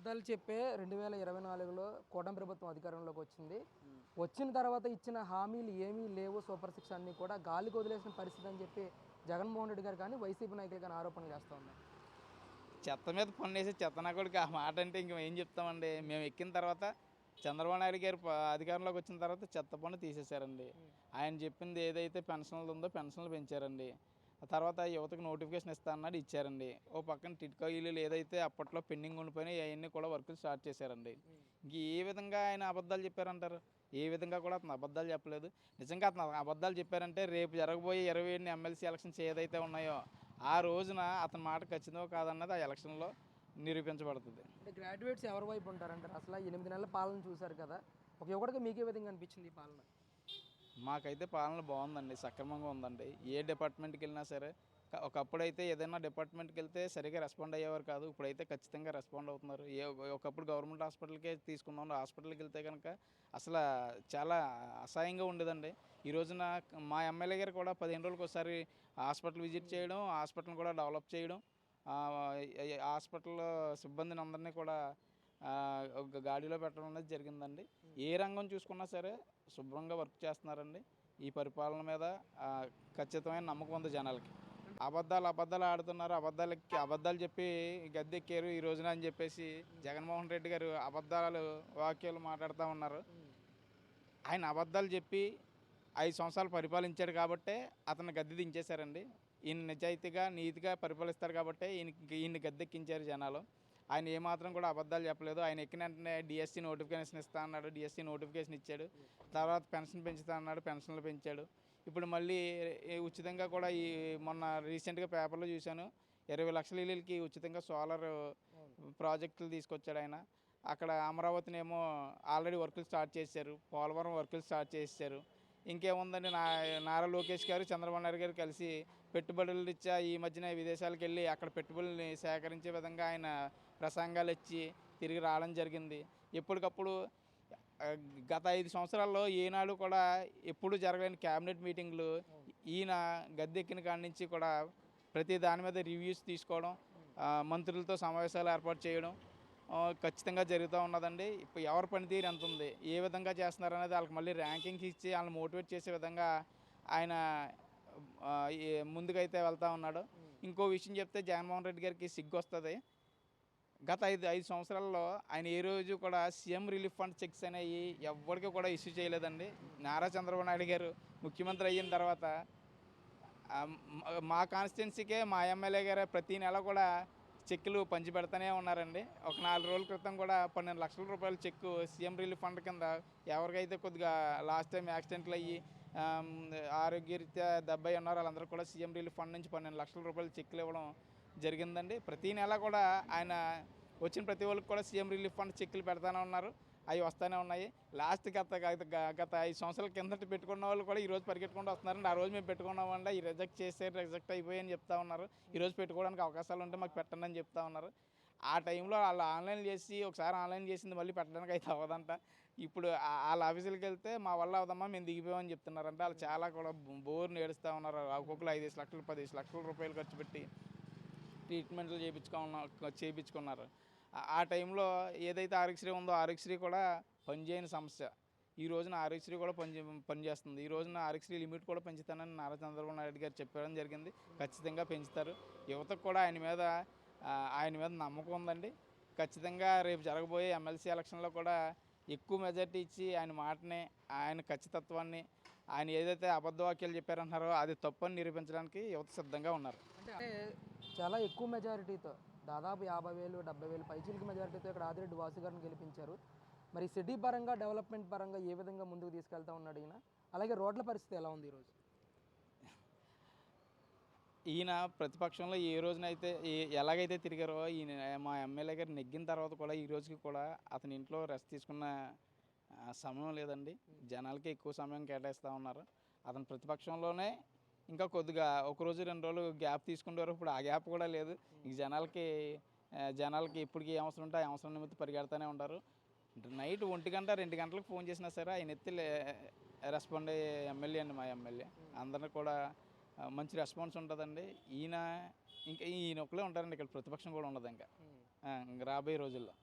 అబద్ధాలు చెప్పే రెండు వేల ఇరవై నాలుగులో కూటమి ప్రభుత్వం అధికారంలోకి వచ్చింది. వచ్చిన తర్వాత ఇచ్చిన హామీలు ఏమీ లేవు సూపర్ సిక్స్ అన్నీ కూడా గాలికి వదిలేసిన పరిస్థితి అని చెప్పి జగన్మోహన్ రెడ్డి గారు కానీ వైసీపీ నాయకులు కానీ ఆరోపణలు చేస్తూ ఉన్నారు. చెత్త మీద పన్నేసి చెత్త నాకుడికి ఆ మాట అంటే ఇంక ఏం చెప్తామండి? మేము ఎక్కిన తర్వాత చంద్రబాబు నాయుడు గారు అధికారంలోకి వచ్చిన తర్వాత చెత్త పన్ను తీసేశారండి. ఆయన చెప్పింది ఏదైతే పెన్షన్లు ఉందో పెన్షన్లు పెంచారండి. తర్వాత యువతకు నోటిఫికేషన్ ఇస్తా అన్నాడు ఇచ్చారండి. ఓ పక్కన టిట్కా ఇల్లు ఏదైతే అప్పట్లో పెండింగ్ ఉండిపోయినాయి అవన్నీ కూడా వర్కులు స్టార్ట్ చేశారండి. ఇంక ఏ విధంగా ఆయన అబద్ధాలు చెప్పారంటారు? ఏ విధంగా కూడా అతను అబద్ధాలు చెప్పలేదు. నిజంగా అతను అబద్ధాలు చెప్పారంటే రేపు జరగబోయే ఇరవై ఏడు ఎమ్మెల్సీ ఎలక్షన్స్ ఏదైతే ఉన్నాయో ఆ రోజున అతని మాట ఖచ్చితంగా కాదన్నది ఆ ఎలక్షన్లో నిరూపించబడుతుంది. అంటే గ్రాడ్యుయేట్స్ ఎవరి వైపు ఉంటారంటారు? అసలు ఎనిమిది నెలల పాలన చూశారు కదా. ఒక యువకుడికి మీకే విధంగా అనిపించింది ఈ పాలన? మాకైతే పాలన బాగుందండి సక్రమంగా ఉందండి. ఏ డిపార్ట్మెంట్కి వెళ్ళినా సరే ఒకప్పుడైతే ఏదైనా డిపార్ట్మెంట్కి వెళ్తే సరిగా రెస్పాండ్ అయ్యేవారు కాదు. ఇప్పుడైతే ఖచ్చితంగా రెస్పాండ్ అవుతున్నారు. ఏ ఒకప్పుడు గవర్నమెంట్ హాస్పిటల్కే తీసుకున్నాం. హాస్పిటల్కి వెళ్తే కనుక అసలు చాలా అసహాయంగా ఉండేదండి. ఈ రోజున మా ఎమ్మెల్యే గారు కూడా పదిహేను రోజులకు ఒకసారి హాస్పిటల్ విజిట్ చేయడం హాస్పిటల్ని కూడా డెవలప్ చేయడం హాస్పిటల్ సిబ్బందిని అందరినీ కూడా గాడిలో పెట్టడం అనేది జరిగిందండి. ఏ రంగం చూసుకున్నా సరే శుభ్రంగా వర్క్ చేస్తున్నారండి. ఈ పరిపాలన మీద ఖచ్చితమైన నమ్మకం ఉంది జనాలకి. అబద్ధాలు అబద్ధాలు ఆడుతున్నారు. అబద్ధాలకి అబద్ధాలు చెప్పి గద్దెక్కారు ఈ రోజున అని చెప్పేసి జగన్మోహన్ రెడ్డి గారు అబద్ధాలు వాక్యాలు మాట్లాడుతూ ఉన్నారు. ఆయన అబద్ధాలు చెప్పి ఐదు సంవత్సరాలు పరిపాలించాడు కాబట్టే అతను గద్దె దించేశారండి. ఈయన నిజాయితీగా నీతిగా పరిపాలిస్తారు కాబట్టే ఈయనకి ఈయన్ని గద్దెక్కించారు జనాలు. ఆయన ఏమాత్రం కూడా అబద్ధాలు చెప్పలేదు. ఆయన ఎక్కిన వెంటనే డిఎస్సి నోటిఫికేషన్ ఇస్తా అన్నాడు. డిఎస్సి నోటిఫికేషన్ ఇచ్చాడు. తర్వాత పెన్షన్ పెంచుతా అన్నాడు. పెన్షన్లు పెంచాడు. ఇప్పుడు మళ్ళీ ఉచితంగా కూడా ఈ మొన్న రీసెంట్గా పేపర్లో చూశాను. ఇరవై లక్షల ఇళ్ళకి ఉచితంగా సోలార్ ప్రాజెక్టులు తీసుకొచ్చాడు ఆయన. అక్కడ అమరావతినేమో ఆల్రెడీ వర్కులు స్టార్ట్ చేశారు. పోలవరం వర్కులు స్టార్ట్ చేశారు. ఇంకేముందండి? నా నారా లోకేష్ గారు చంద్రబాబు నాయుడు గారు కలిసి పెట్టుబడులు ఇచ్చా ఈ మధ్యన విదేశాలకు వెళ్ళి అక్కడ పెట్టుబడుల్ని సేకరించే విధంగా ఆయన ప్రసంగాలు ఇచ్చి తిరిగి రావడం జరిగింది. ఎప్పటికప్పుడు గత ఐదు సంవత్సరాల్లో ఈనాడు కూడా ఎప్పుడు జరగలేని క్యాబినెట్ మీటింగ్లు ఈయన గద్దెక్కిన కాడి నుంచి కూడా ప్రతి దాని మీద రివ్యూస్ తీసుకోవడం మంత్రులతో సమావేశాలు ఏర్పాటు చేయడం ఖచ్చితంగా జరుగుతూ ఉన్నదండి. ఇప్పుడు ఎవరి పనితీరు ఎంత ఉంది ఏ విధంగా చేస్తున్నారు అనేది వాళ్ళకి మళ్ళీ ర్యాంకింగ్స్ ఇచ్చి వాళ్ళని మోటివేట్ చేసే విధంగా ఆయన ముందుకైతే వెళ్తా ఉన్నాడు. ఇంకో విషయం చెప్తే జగన్మోహన్ రెడ్డి గారికి సిగ్గు వస్తుంది గత ఐదు ఐదు సంవత్సరాల్లో ఆయన ఏ రోజు కూడా సీఎం రిలీఫ్ ఫండ్ చెక్స్ అనేవి ఎవరికి కూడా ఇష్యూ చేయలేదండి. నారా చంద్రబాబు నాయుడు గారు ముఖ్యమంత్రి అయిన తర్వాత మా కాన్స్టిట్యున్సీకే మా ఎమ్మెల్యే గారు ప్రతి నెల కూడా చెక్కులు పంచి పెడతానే ఉన్నారండి. ఒక నాలుగు రోజుల క్రితం కూడా పన్నెండు లక్షల రూపాయల చెక్కు సీఎం రిలీఫ్ ఫండ్ కింద ఎవరికైతే కొద్దిగా లాస్ట్ టైం యాక్సిడెంట్లు అయ్యి ఆరోగ్యరీత్యా డెబ్బై ఉన్నారు. వాళ్ళందరూ కూడా సీఎం రిలీఫ్ ఫండ్ నుంచి పన్నెండు లక్షల రూపాయలు చెక్లు ఇవ్వడం జరిగిందండి. ప్రతి నెల కూడా ఆయన వచ్చిన ప్రతి వాళ్ళకి కూడా సీఎం రిలీఫ్ ఫండ్ చెక్కులు పెడతానే ఉన్నారు. అవి వస్తూనే ఉన్నాయి. లాస్ట్ గత గత ఐదు సంవత్సరాల కిందట పెట్టుకున్న వాళ్ళు కూడా ఈరోజు పరిగెట్టుకుంటూ వస్తున్నారండి. ఆ రోజు మేము పెట్టుకున్నామండి. ఈ రిజెక్ట్ చేసారు రిజెక్ట్ అయిపోయి అని చెప్తా ఉన్నారు. ఈరోజు పెట్టుకోవడానికి అవకాశాలు ఉంటే మాకు పెట్టండి అని చెప్తా ఉన్నారు. ఆ టైంలో వాళ్ళు ఆన్లైన్ చేసి ఒకసారి ఆన్లైన్ చేసింది మళ్ళీ పెట్టడానికి అయితే అవ్వదంట. ఇప్పుడు వాళ్ళ ఆఫీసులకు వెళ్తే మా వల్ల అవదమ్మా మేము దిగిపోయామని చెప్తున్నారంట. వాళ్ళు చాలా కూడా బోర్ నేడుస్తూ ఉన్నారు. ఒక్కొక్కరు ఐదేసి లక్షలు పదిహేను లక్షల రూపాయలు ఖర్చు పెట్టి ట్రీట్మెంట్లు చేయించుకున్న చేయించుకున్నారు ఆ- ఆ టైంలో ఏదైతే ఆరోగ్యశ్రీ ఉందో ఆరోగ్యశ్రీ కూడా పనిచేయని సమస్య. ఈ రోజున ఆరోగ్యశ్రీ కూడా పని పనిచేస్తుంది ఈ రోజున ఆరోగ్యశ్రీ లిమిట్ కూడా పెంచుతానని నారా చంద్రబాబు నాయుడు గారు చెప్పడం జరిగింది. ఖచ్చితంగా పెంచుతారు. యువతకు కూడా ఆయన మీద ఆయన మీద నమ్మకం ఉందండి. ఖచ్చితంగా రేపు జరగబోయే ఎమ్మెల్సీ ఎలక్షన్లో కూడా ఎక్కువ మెజార్టీ ఇచ్చి ఆయన మాటని ఆయన ఖచ్చితత్వాన్ని ఆయన ఏదైతే అబద్ధ వాక్యాలు చెప్పారంటున్నారో అది తప్పని నిరూపించడానికి యువత సిద్ధంగా ఉన్నారు. అంటే చాలా ఎక్కువ మెజారిటీతో దాదాపు యాభై వేలు డెబ్బై వేలు పైచీలకి మెజారిటీతో ఇక్కడ ఆదిరెడ్డి వాసు గారిని గెలిపించారు. మరి సిటీ పరంగా డెవలప్మెంట్ పరంగా ఏ విధంగా ముందుకు తీసుకెళ్తా ఉన్నాడు ఈయన? అలాగే రోడ్ల పరిస్థితి ఎలా ఉంది ఈరోజు? ఈయన ప్రతిపక్షంలో ఏ రోజునైతే ఎలాగైతే తిరిగారో ఈయన మా ఎమ్మెల్యే గారు నెగ్గిన తర్వాత కూడా ఈ రోజుకి కూడా అతని ఇంట్లో రెస్ట్ తీసుకున్న సమయం లేదండి. జనాలకి ఎక్కువ సమయం కేటాయిస్తూ ఉన్నారు. అతను ప్రతిపక్షంలోనే ఇంకా కొద్దిగా ఒక రోజు రెండు రోజులు గ్యాప్ తీసుకుంటారు. ఇప్పుడు ఆ గ్యాప్ కూడా లేదు. ఇంక జనాలకి జనాలకి ఎప్పటికి ఏ అవసరం ఉంటే ఆ అవసరం నిమిత్తం పరిగెడతానే ఉంటారు. నైట్ ఒంటి గంట రెండు గంటలకు ఫోన్ చేసినా సరే ఆయన ఎత్తి లే- రెస్పాండ్ అయ్యే ఎమ్మెల్యే అండి మా ఎమ్మెల్యే. అందరిని కూడా మంచి రెస్పాన్స్ ఉంటుందండి. ఈయన ఇంకా ఈయన ఒకలే ఉంటారండి ఇక్కడ ప్రతిపక్షం కూడా ఉండదు ఇంకా. రాబోయే రోజుల్లో.